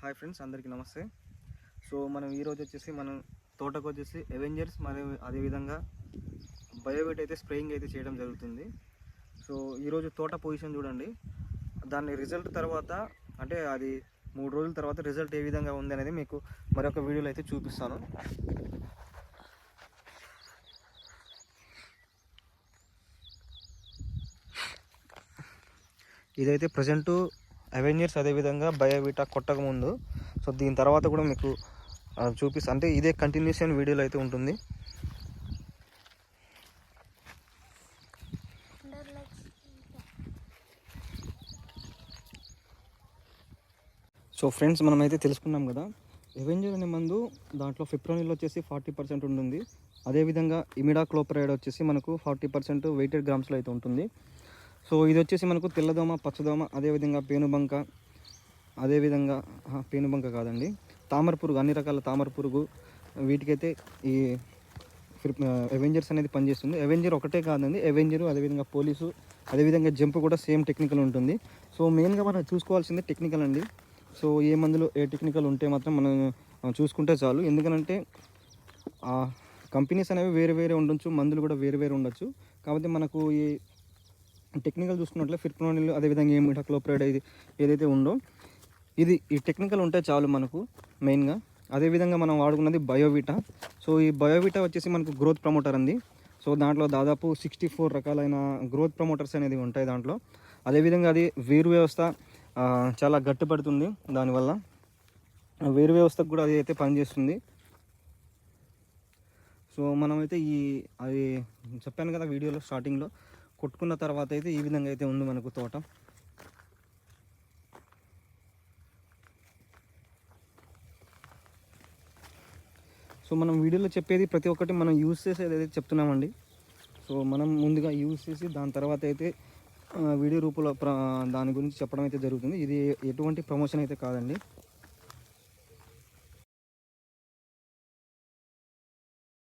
Hi friends అందరికీ నమస్తే. So మనం ఈరోజు వచ్చేసి మనం తోటకు వచ్చేసి ఎవెంజర్స్ మరియు అదేవిధంగా బయోవేట్ అయితే స్ప్రేయింగ్ అయితే చేయడం జరుగుతుంది. సో ఈరోజు తోట పొజిషన్ చూడండి. దాని రిజల్ట్ తర్వాత అంటే అది మూడు రోజుల తర్వాత రిజల్ట్ ఏ విధంగా ఉంది అనేది మీకు మరొక వీడియోలో అయితే చూపిస్తాను. ఇదైతే ప్రజెంటు అవెంజర్స్ అదేవిధంగా బయోవిటా కొట్టక ముందు. సో దీని తర్వాత కూడా మీకు చూపిస్తా. అంటే ఇదే కంటిన్యూషన్ వీడియోలో అయితే ఉంటుంది. సో ఫ్రెండ్స్ మనమైతే తెలుసుకున్నాం కదా ఎవెంజర్ అనే మందు దాంట్లో ఫిప్రోనిల్ వచ్చేసి ఫార్టీ పర్సెంట్ ఉంటుంది. అదేవిధంగా ఇమిడా క్లోప్రైడ్ వచ్చేసి మనకు ఫార్టీ పర్సెంట్ వెయిటెడ్ గ్రామ్స్లో అయితే ఉంటుంది. సో ఇది వచ్చేసి మనకు తెల్లదోమ పచ్చదోమ అదేవిధంగా పేనుబంక అదేవిధంగా పేనుబంక కాదండి. తామర పురుగు అన్ని రకాల తామర పురుగు వీటికైతే ఈ అవెంజర్స్ అనేది పనిచేస్తుంది. అవెంజర్ ఒకటే కాదండి అవెంజర్ అదేవిధంగా పోలీసు అదేవిధంగా జంప్ కూడా సేమ్ టెక్నికల్ ఉంటుంది. సో మెయిన్గా మనం చూసుకోవాల్సింది టెక్నికల్ అండి. సో ఏ మందులో ఏ టెక్నికల్ ఉంటే మాత్రం మనం చూసుకుంటే చాలు. ఎందుకనంటే కంపెనీస్ అనేవి వేరే వేరే ఉండొచ్చు మందులు కూడా వేరే వేరే ఉండొచ్చు. కాబట్టి మనకు ఈ టెక్నికల్ చూసుకున్నట్లే ఫిర్ప్రోనిల్ అదేవిధంగా ఏమి మిఠాక్లోప్రైడ్ ఇది ఏదైతే ఉందో ఇది ఈ టెక్నికల్ ఉంటే చాలు మనకు మెయిన్గా అదేవిధంగా మనం వాడుకున్నది బయోవిటా. సో ఈ బయోవిటా వచ్చేసి మనకు గ్రోత్ ప్రమోటర్ అంది. సో దాంట్లో దాదాపు సిక్స్టీ ఫోర్ రకాలైన గ్రోత్ ప్రమోటర్స్ అనేది ఉంటాయి దాంట్లో. అదేవిధంగా అది వేరు వ్యవస్థ చాలా గట్టిపడుతుంది దానివల్ల. వేరు వ్యవస్థకు కూడా అది అయితే పనిచేస్తుంది. సో మనమైతే ఈ అది చెప్పాను కదా వీడియోలో స్టార్టింగ్లో కొట్టుకున్న తర్వాత అయితే ఈ విధంగా అయితే ఉంది మనకు తోట. సో మనం వీడియోలో చెప్పేది ప్రతి ఒక్కటి మనం యూజ్ చేసేది అయితే చెప్తున్నామండి. సో మనం ముందుగా యూజ్ చేసి దాని తర్వాత అయితే వీడియో రూపంలో ప్ర- దాని గురించి చెప్పడం అయితే జరుగుతుంది. ఇది ఎటువంటి ప్రమోషన్ అయితే కాదండి.